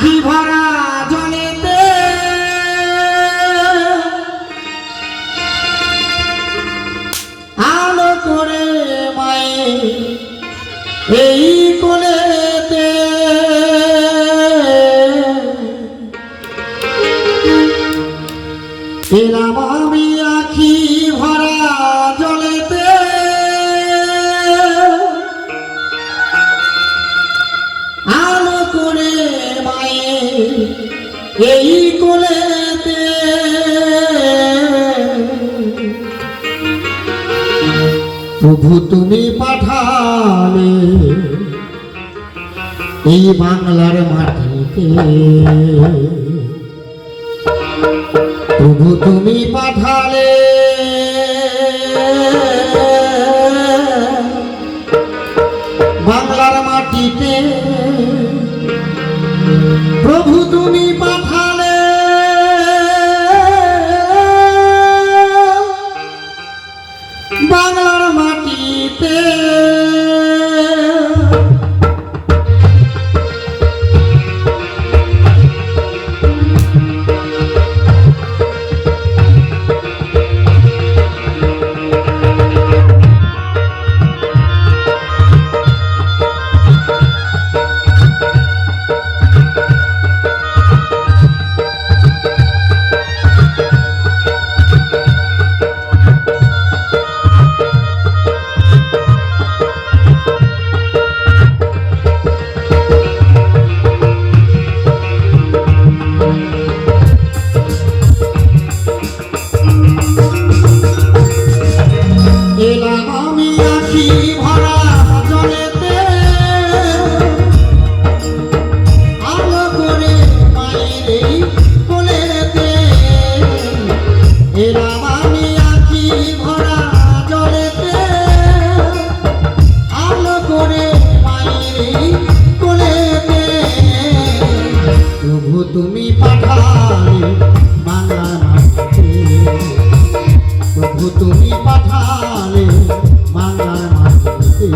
আখি ভরা এই কোলেতে প্রভু তুমি পাঠালে এই বাংলার মাটিতে। পাঠালে বাংলার মাটিতে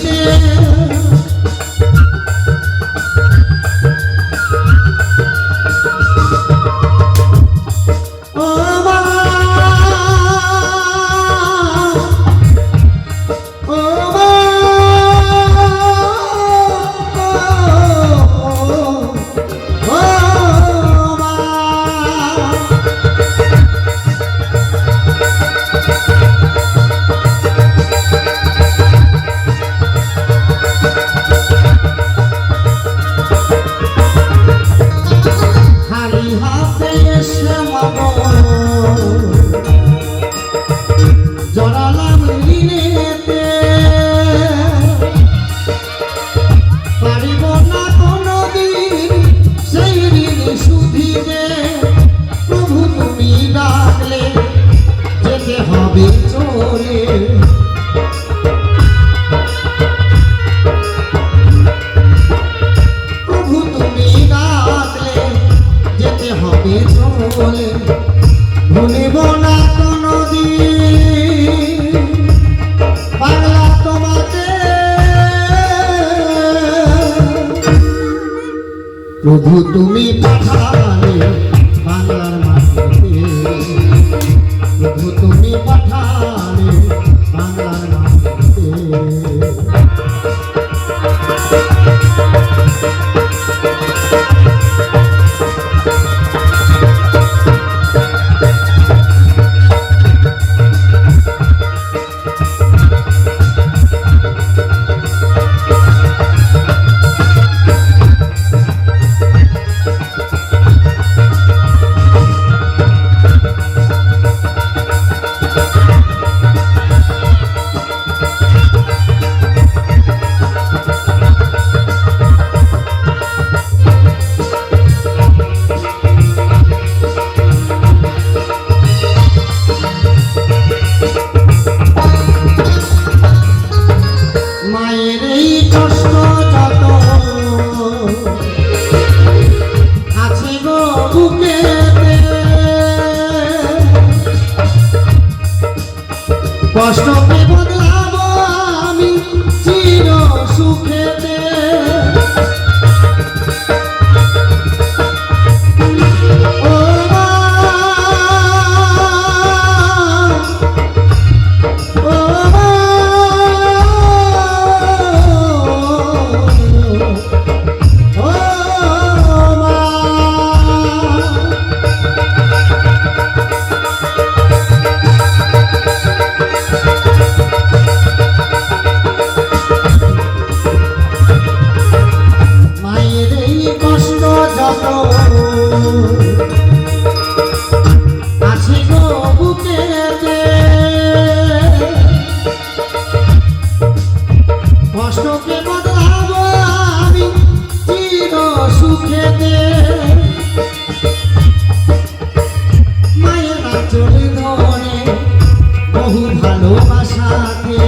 teu no, no. প্রভু তুমি পাঠালে বাংলার কষ্ট ভালোবাসাকে।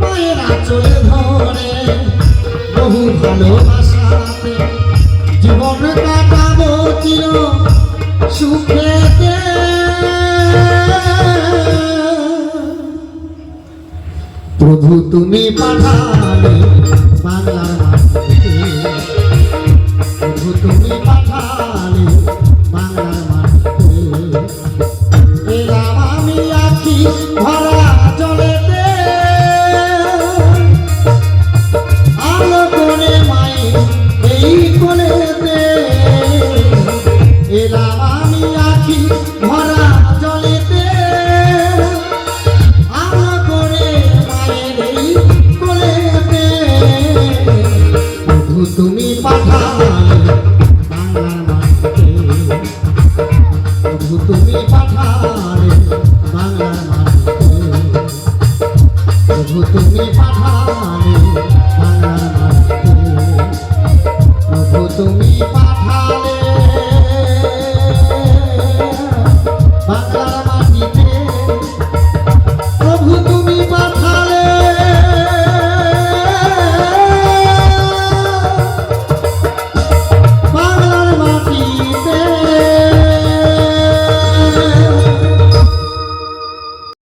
মায়ের আচলে ধরে বহু ভালোবাসাতে প্রভু তুমি পাঠালে